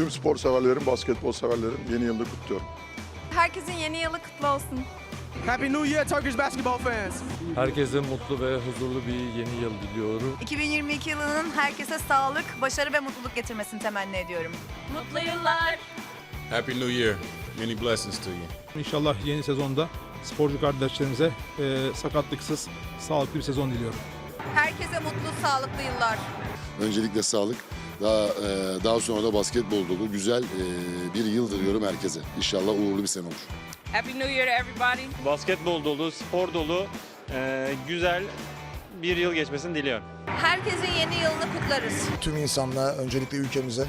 Tüm spor severlerin, basketbol severlerin yeni yılını kutluyorum. Herkesin yeni yılı kutlu olsun. Happy New Year, Turkish basketball fans. Herkese mutlu ve huzurlu bir yeni yıl diliyorum. 2022 yılının herkese sağlık, başarı ve mutluluk getirmesini temenni ediyorum. Mutlu yıllar. Happy New Year. Many blessings to you. İnşallah yeni sezonda sporcu kardeşlerimize e, sakatlıksız, sağlıklı bir sezon diliyorum. Herkese mutlu, sağlıklı yıllar. Öncelikle sağlık. Daha e, daha sonra da basketbol dolu güzel e, bir yıl diliyorum herkese. İnşallah uğurlu bir sene olur. Happy New Year to everybody. basketbol dolu, spor dolu, eee, güzel bir yıl geçmesini diliyorum. Herkesin yeni yılını kutlarız. Tüm insanlığa öncelikle ülkemize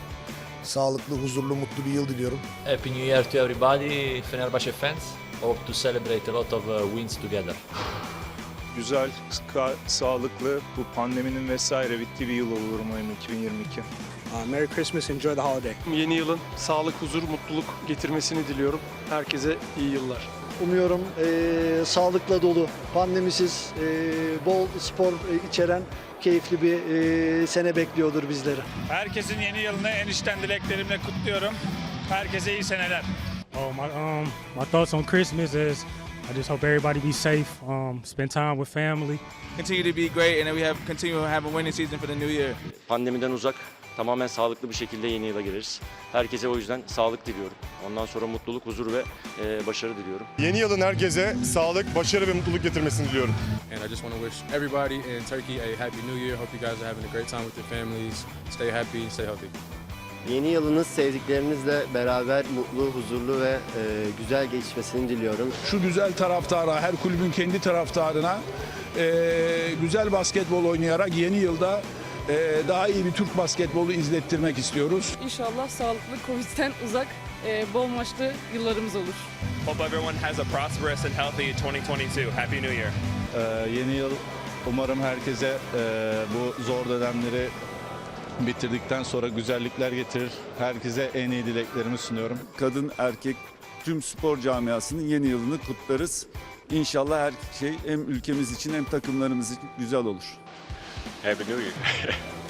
sağlıklı, huzurlu, mutlu bir yıl diliyorum. Happy New Year to everybody, Fenerbahçe fans. Hope to celebrate a lot of uh, wins together. Güzel, sağlıklı, bu pandeminin vesaire bittiği bir yıl olur umarım 2022. Merry Christmas, enjoy the holiday. Yeni yılın sağlık, huzur, mutluluk getirmesini diliyorum. Herkese iyi yıllar. Umuyorum eee, sağlıkla dolu, pandemisiz, eee, bol spor e, içeren keyifli bir eee, sene bekliyordur bizleri. Herkesin yeni yılını en içten dileklerimle kutluyorum. Herkese iyi seneler. Oh, my um, my thoughts on Christmas is I just hope everybody be safe, um, spend time with family. Continue to be great and we have continue to have a winning season for the new year. Pandemiden uzak, tamamen sağlıklı bir şekilde yeni yıla gireriz. Herkese o yüzden sağlık diliyorum. Ondan sonra mutluluk, huzur ve eee, başarı diliyorum. Yeni yılın herkese sağlık, başarı ve mutluluk getirmesini diliyorum. And I just want to wish everybody in Turkey a happy new year. Hope you guys are having a great time with your families. Stay happy, stay healthy. Yeni yılınız sevdiklerinizle beraber mutlu, huzurlu ve e, güzel geçmesini diliyorum. Şu güzel taraftara, her kulübün kendi taraftarına e, güzel basketbol oynayarak yeni yılda e, daha iyi bir Türk basketbolu izlettirmek istiyoruz. İnşallah sağlıklı, Covid'den uzak, e, bol maçlı yıllarımız olur. Hope everyone has a prosperous and healthy 2022. Happy New Year. yeni yıl umarım herkese bu zor dönemleri bitirdikten sonra güzellikler getirir. Herkese en iyi dileklerimi sunuyorum. Kadın, erkek, tüm spor camiasının yeni yılını kutlarız. İnşallah her şey hem ülkemiz için hem takımlarımız için güzel olur. Happy New Year.